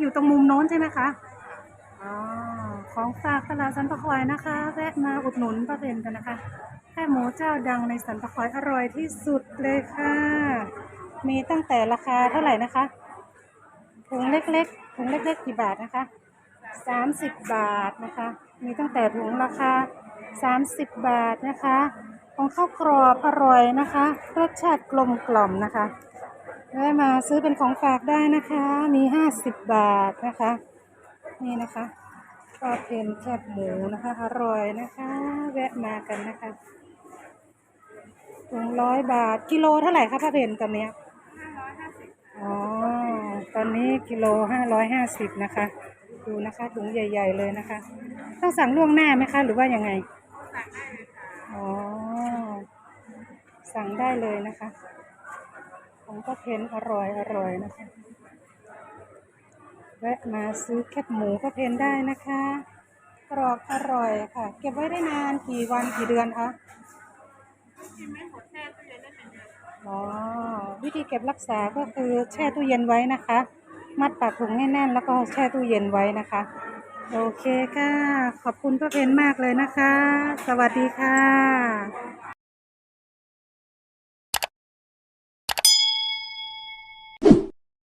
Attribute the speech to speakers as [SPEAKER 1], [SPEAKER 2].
[SPEAKER 1] อยู่ตรงมุมโน้นใช่ไหมคะอ๋อของฝากตลาดสันปะคอยนะคะแวะมาอุดหนุนป้าเพนกันนะคะแค่หมูเจ้าดังในสันปะคอยอร่อยที่สุดเลยค่ะ มีตั้งแต่ราคาเท่าไหร่นะคะถุงเล็กๆถุงเล็กๆกี่บาทนะคะสามสิบบาทนะคะ มีตั้งแต่ถุงราคาสามสิบบาทนะคะ ของข้าวกรอบอร่อยนะคะ รสชาติกลมกล่อมนะคะ แวะมาซื้อเป็นของฝากได้นะคะ มีห้าสิบบาทนะคะ นี่นะคะก็เป็นแคบหมูนะคะอร่อยนะคะ แวะมากันนะคะถุงร้อยบาทกิโลเท่าไหร่คะป้าเพนตอนเนี้ยอ๋อตอนนี้กิโลห้าร้อยห้าสิบนะคะ ดูนะคะถุงใหญ่ ๆ เลยนะคะ ต้องสั่งล่วงหน้าไหมคะหรือว่ายังไงอ๋อสั่งได้เลยนะคะ ของก็เพนอร่อยอร่อยนะคะแวะมาซื้อแคบหมูก็เพนได้นะคะกรอบอร่อยค่ะ เก็บไว้ได้นานกี่วันกี่เดือนคะอ๋อวิธีเก็บรักษาก็คือแช่ตู้เย็นไว้นะคะ มัดปากถุงให้แน่นแล้วก็แช่ตู้เย็นไว้นะคะ โอเคค่ะ ขอบคุณป้าเพนมากเลยนะคะ สวัสดีค่ะ